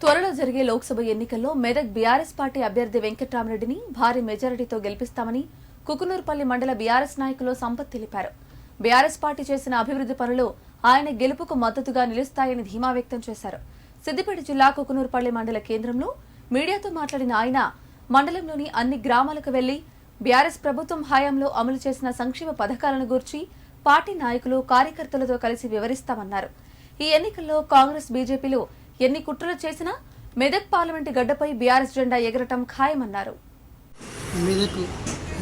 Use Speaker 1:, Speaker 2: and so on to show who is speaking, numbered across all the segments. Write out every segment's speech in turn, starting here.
Speaker 1: త్వరలో జరిగే లోక్సభ ఎన్నికల్లో మెదక్ బీఆర్ఎస్ పార్టీ అభ్యర్థి వెంకట్రామరెడ్డిని భారీ మెజారిటీతో గెలిపిస్తామని కుకునూరుపల్లి మండల బీఆర్ఎస్ నాయకులు సంపత్ తెలిపారు. బీఆర్ఎస్ పార్టీ చేసిన అభివృద్ధి పనులు ఆయన గెలుపుకు మద్దతుగా నిలుస్తాయని ధీమా వ్యక్తం చేశారు. సిద్దిపేట జిల్లా కుకునూరుపల్లి మండల కేంద్రంలో మీడియాతో మాట్లాడిన ఆయన మండలంలోని అన్ని గ్రామాలకు వెళ్ళి బీఆర్ఎస్ ప్రభుత్వం హయాంలో అమలు చేసిన సంక్షేమ పథకాలను గూర్చి పార్టీ నాయకులు కార్యకర్తలతో కలిసి వివరిస్తామన్నారు. ఈ ఎన్నికల్లో కాంగ్రెస్ బీజేపీలు ఎన్ని కుట్రలు చేసినా మెదక్ పార్లమెంటు గడ్డపై బీఆర్ఎస్ జెండా ఎగరటం ఖాయమన్నారు.
Speaker 2: మెదక్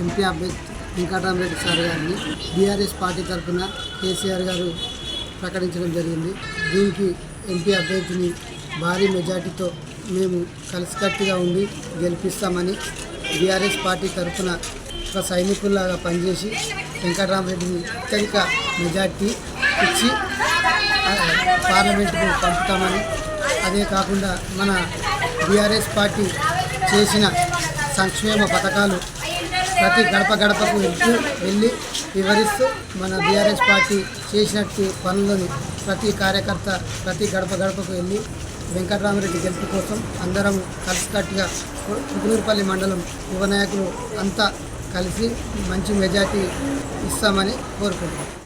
Speaker 2: ఎంపీ అభ్యర్థి వెంకటరామరెడ్డి సార్ గారిని బీఆర్ఎస్ పార్టీ తరఫున కేసీఆర్ గారు ప్రకటించడం జరిగింది. దీనికి ఎంపీ అభ్యర్థిని భారీ మెజార్టీతో మేము కలిసికట్టుగా ఉండి గెలిపిస్తామని బీఆర్ఎస్ పార్టీ తరఫున ఒక సైనికుల్లాగా పనిచేసి వెంకటరామరెడ్డిని అత్యధిక మెజార్టీ ఇచ్చి ఆ, పార్లమెంటుకు పంపుతామని అదే కాకుండా మన బీఆర్ఎస్ పార్టీ చేసిన సంక్షేమ పథకాలు ప్రతి గడప గడపకు వెళ్తూ వెళ్ళి వివరిస్తూ మన బీఆర్ఎస్ పార్టీ చేసినట్టు పనులను ప్రతి కార్యకర్త ప్రతి గడప గడపకు వెళ్ళి వెంకటరామరెడ్డి గెలుపు కోసం అందరం కలిసికట్టుగా కుకునూరుపల్లి మండలం యువ నాయకులు అంతా కలిసి మంచి మెజార్టీ ఇస్తామని కోరుకుంటున్నాం.